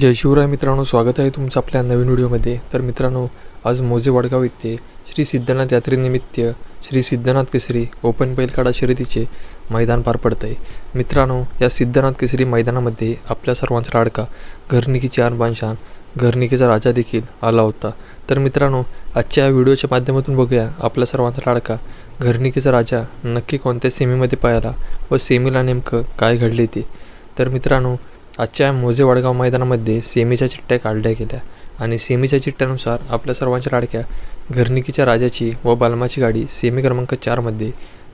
जय शिवराय मित्रांनो स्वागत आहे तुमचं आपल्या नवीन व्हिडिओमध्ये. तर मित्रांनो आज मोजे वडगाव येथे श्री सिद्धनाथ यात्रेनिमित्त श्री सिद्धनाथ केसरी ओपन बैलकाडा शर्यतीचे मैदान पार पडत आहे मित्रांनो या सिद्धनाथ केसरी मैदानामध्ये आपल्या सर्वांचा लाडका घरनिकीची आणबानशान घरनिकीचा राजा देखील आला होता. तर मित्रांनो आजच्या या व्हिडिओच्या माध्यमातून बघूया आपल्या सर्वांचा लाडका घरनिकीचा राजा नक्की कोणत्या सेमीमध्ये पाहायला व सेमीला नेमकं काय घडले ते. तर मित्रांनो आजच्या मोजे वडगाव मैदानामध्ये सेमीच्या चिठ्ठ्या काढल्या गेल्या आणि सेमीच्या चिठ्ठ्यानुसार आपल्या सर्वांच्या लाडक्या घरनिकीच्या राजाची व बालमाची गाडी सेमी क्रमांक चारमध्ये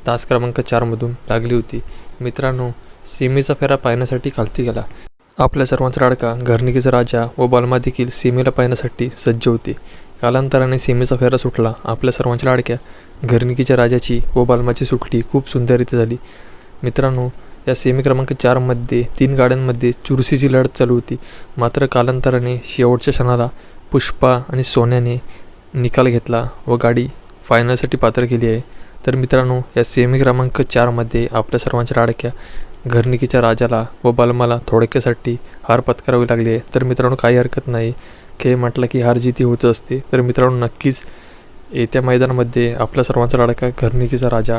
तास क्रमांक चारमधून लागली होती. मित्रांनो सेमीचा फेरा पाहण्यासाठी खालती गेला. आपल्या सर्वांचा लाडका घरनिकीचा राजा व बालमा देखील सेमीला पाहण्यासाठी सज्ज होते. कालांतराने सेमीचा फेरा सुटला. आपल्या सर्वांच्या लाडक्या घरनिकीच्या राजाची व बालमाची सुटली. खूप सुंदर रीती झाली. मित्रांनो या सेमी क्रमांक चारमध्ये तीन गाड्यांमध्ये चुरशीची लढत चालू होती. मात्र कालांतराने शेवटच्या क्षणाला पुष्पा आणि सोन्याने निकाल घेतला व गाडी फायनलसाठी पात्र केली आहे. तर मित्रांनो या सेमी क्रमांक चारमध्ये आपल्या सर्वांच्या लाडक्या घरनिकीच्या राजाला व बलमाला थोडक्यासाठी हार पत्करावी लागली आहे. तर मित्रांनो काही हरकत नाही. खेळ म्हटलं की हार जिती होत असते. तर मित्रांनो नक्कीच येत्या मैदानामध्ये आपल्या सर्वांचा लाडका घरनिकीचा राजा